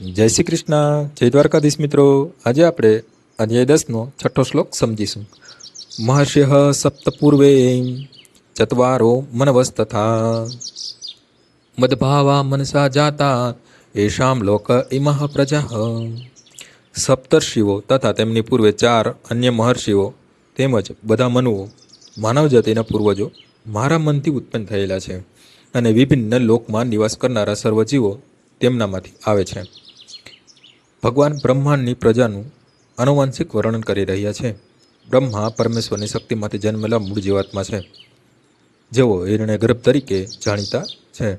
જય શ્રી કૃષ્ણ. જય દ્વારકાધીશ મિત્રો. આજે આપણે અધ્યાય દસનો છઠ્ઠો શ્લોક સમજીશું. મહર્ષિ સપ્ત પૂર્વે ચત્વારો મનવસ્તથા. મદભાવા મનસા જાતા એશામ લોક ઇમહ પ્રજા. સપ્તર્ષિઓ તથા તેમની પૂર્વે ચાર અન્ય મહર્ષિઓ તેમજ બધા મનુઓ માનવ જાતિના પૂર્વજો મારા મનથી ઉત્પન્ન થયેલા છે અને વિભિન્ન લોકમાં નિવાસ કરનારા સર્વ જીવો તેમનામાંથી આવે છે. ભગવાન બ્રહ્માંડની પ્રજાનું આનુવાંશિક વર્ણન કરી રહ્યા છે. બ્રહ્મા પરમેશ્વરની શક્તિમાંથી જન્મેલા મૂળ જીવાત્મા છે. જેઓ હિરણ્ય ગર્ભ તરીકે જાણીતા છે.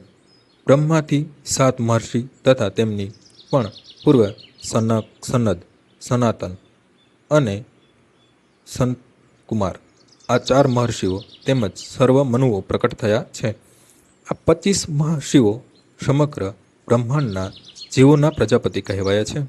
બ્રહ્માથી સાત મહર્ષિ તથા તેમની પણ પૂર્વ સનક સનદ, સનાતન અને સંતકુમાર આ ચાર મહર્ષિઓ તેમજ સર્વ મનુઓ પ્રકટ થયા છે. આ પચીસ મહર્ષિઓ સમગ્ર બ્રહ્માંડના જીવોના પ્રજાપતિ કહેવાયા છે.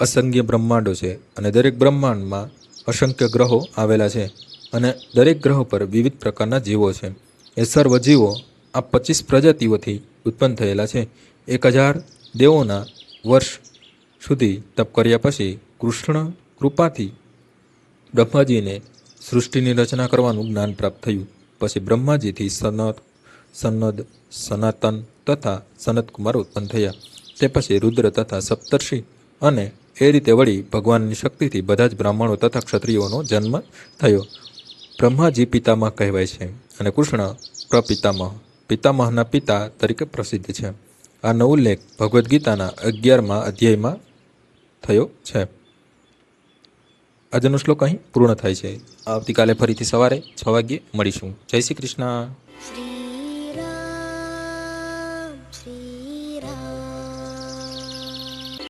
અસંખ્ય બ્રહ્માંડો છે અને દરેક બ્રહ્માંડમાં અસંખ્ય ગ્રહો આવેલા છે અને દરેક ગ્રહો પર વિવિધ પ્રકારના જીવો છે. એ સર્વ જીવો આ પચીસ પ્રજાતિઓથી ઉત્પન્ન થયેલા છે. એક હજાર દેવોના વર્ષ સુધી તપ કર્યા પછી કૃષ્ણ કૃપાથી બ્રહ્માજીને સૃષ્ટિની રચના કરવાનું જ્ઞાન પ્રાપ્ત થયું. પછી બ્રહ્માજીથી સનદ સનદ સનાતન તથા સનતકુમાર ઉત્પન્ન થયા. તે પછી રુદ્ર તથા સપ્તર્ષિ અને એ રીતે વળી ભગવાનની શક્તિથી બધા જ બ્રાહ્મણો તથા ક્ષત્રિયોનો જન્મ થયો. બ્રહ્માજી પિતામહ કહેવાય છે અને કૃષ્ણ પ્રપિતામહ. પિતામહના પિતા તરીકે પ્રસિદ્ધ છે. આનો ઉલ્લેખ ભગવદ્ ગીતાના અગિયારમાં અધ્યાયમાં થયો છે. આજનો શ્લોક અહીં પૂર્ણ થાય છે. આવતીકાલે ફરીથી સવારે છ વાગ્યે મળીશું. જય શ્રી કૃષ્ણ.